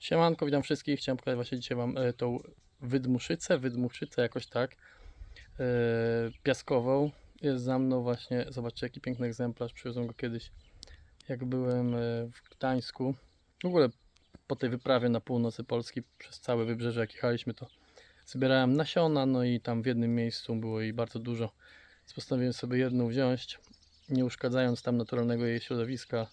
Siemanko, witam wszystkich. Chciałem pokazać właśnie dzisiaj Wam e, tą wydmuszycę, wydmuszycę jakoś tak, e, piaskową. Jest za mną właśnie, zobaczcie jaki piękny egzemplarz, przywiozłem go kiedyś, jak byłem e, w Gdańsku. W ogóle po tej wyprawie na północy Polski, przez całe wybrzeże jak jechaliśmy, to zbierałem nasiona, no i tam w jednym miejscu było jej bardzo dużo. Postanowiłem sobie jedną wziąć, nie uszkadzając tam naturalnego jej środowiska.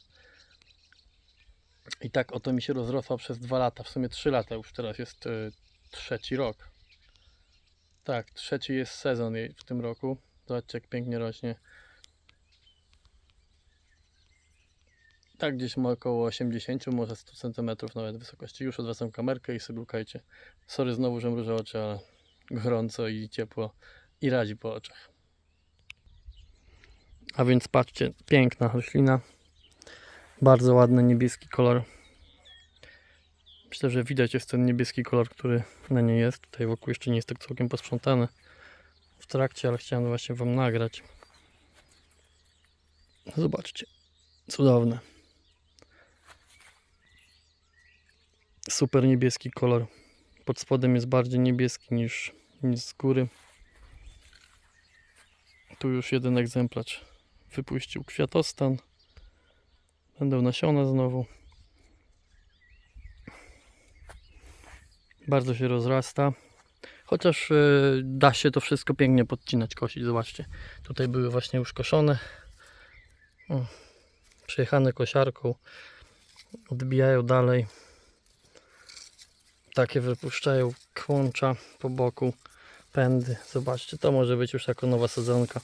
I tak oto mi się rozrosła przez dwa lata, w sumie trzy lata, już teraz jest e, trzeci rok. Tak, trzeci jest sezon jej w tym roku. Zobaczcie jak pięknie rośnie. Tak gdzieś ma około 80, może 100 cm nawet wysokości. Już odwracam kamerkę i sobie łukajcie. Sorry znowu, że mrużę oczy, ale gorąco i ciepło i radzi po oczach. A więc patrzcie, piękna roślina. Bardzo ładny niebieski kolor. Myślę, że widać jest ten niebieski kolor, który na niej jest. Tutaj wokół jeszcze nie jest tak całkiem posprzątany w trakcie, ale chciałem właśnie Wam nagrać. Zobaczcie. Cudowne. Super niebieski kolor. Pod spodem jest bardziej niebieski niż, niż z góry. Tu już jeden egzemplarz wypuścił kwiatostan. Będą nasiona znowu. Bardzo się rozrasta. Chociaż y, da się to wszystko pięknie podcinać, kosić. Zobaczcie. Tutaj były właśnie już koszone. O, przejechane kosiarką. Odbijają dalej. Takie wypuszczają kłącza po boku. Pędy. Zobaczcie, to może być już jako nowa sadzonka.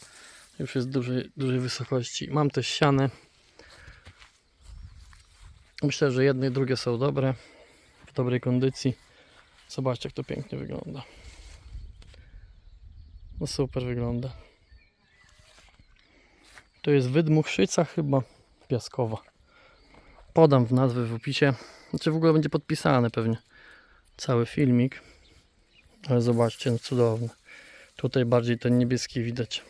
Już jest dużej, dużej wysokości. Mam też siane. Myślę, że jedne i drugie są dobre, w dobrej kondycji. Zobaczcie, jak to pięknie wygląda. No super wygląda. To jest wydmuchrzyca chyba piaskowa. Podam w nazwę w opisie. Znaczy w ogóle będzie podpisany pewnie cały filmik. Ale zobaczcie, no cudowne. Tutaj bardziej ten niebieski widać.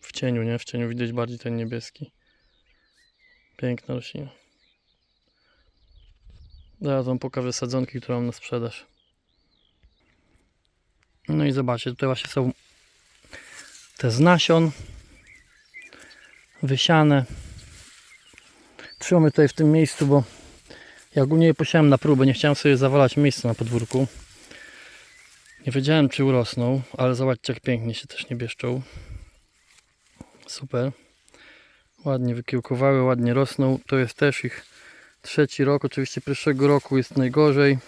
W cieniu, nie? W cieniu widać bardziej ten niebieski. Piękna roślina. Zaraz wam pokażę sadzonki, które mam na sprzedaż. No i zobaczcie, tutaj właśnie są te z nasion wysiane. Trzymamy tutaj w tym miejscu, bo ja ogólnie je posiałem na próbę, nie chciałem sobie zawalać miejsca na podwórku. Nie wiedziałem czy urosną, ale zobaczcie jak pięknie się też nie bieszczą. Super. Ładnie wykiełkowały, ładnie rosną. To jest też ich trzeci rok. Oczywiście pierwszego roku jest najgorzej.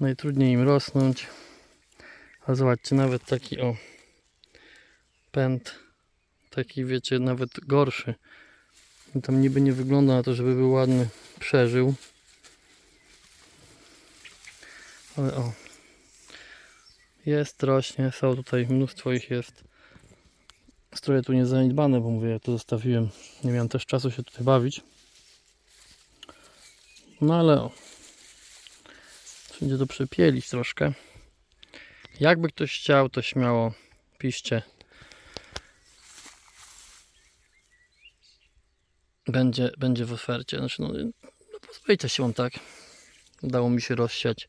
Najtrudniej im rosnąć. A zobaczcie, nawet taki o pęd. Taki wiecie, nawet gorszy. Tam niby nie wygląda na to, żeby był ładny. Przeżył. Ale o. Jest, rośnie. Są tutaj, mnóstwo ich jest stroje tu nie zaniedbane, bo mówię, ja to zostawiłem. Nie miałem też czasu się tutaj bawić. No ale o. Wszędzie to przepielić troszkę. Jakby ktoś chciał, to śmiało piszcie. Będzie, będzie w ofercie. Znaczy, no, no pozwólcie się tak. Udało mi się rozsiać,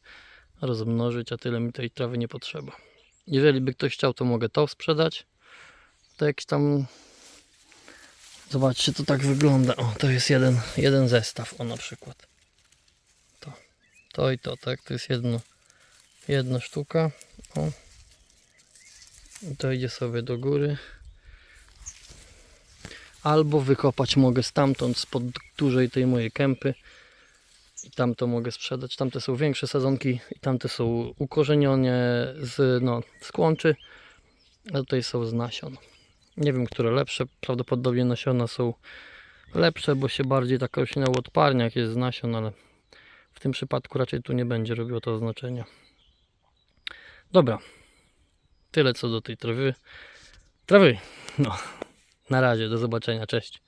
rozmnożyć, a tyle mi tej trawy nie potrzeba. Jeżeli by ktoś chciał, to mogę to sprzedać to jakiś tam zobaczcie to tak wygląda. O to jest jeden, jeden zestaw o na przykład. To, to i to tak? To jest jedno jedna sztuka. O. I to idzie sobie do góry. Albo wykopać mogę stamtąd spod dużej tej mojej kępy. I tam to mogę sprzedać. Tamte są większe sadzonki i tamte są ukorzenione z, no, z kłączy. A tutaj są z nasion nie wiem, które lepsze. Prawdopodobnie nasiona są lepsze, bo się bardziej taka roślina uodparnia, jak jest z nasion, ale w tym przypadku raczej tu nie będzie robiło to znaczenia. Dobra. Tyle co do tej trawy. Trawy. No. Na razie, do zobaczenia. Cześć.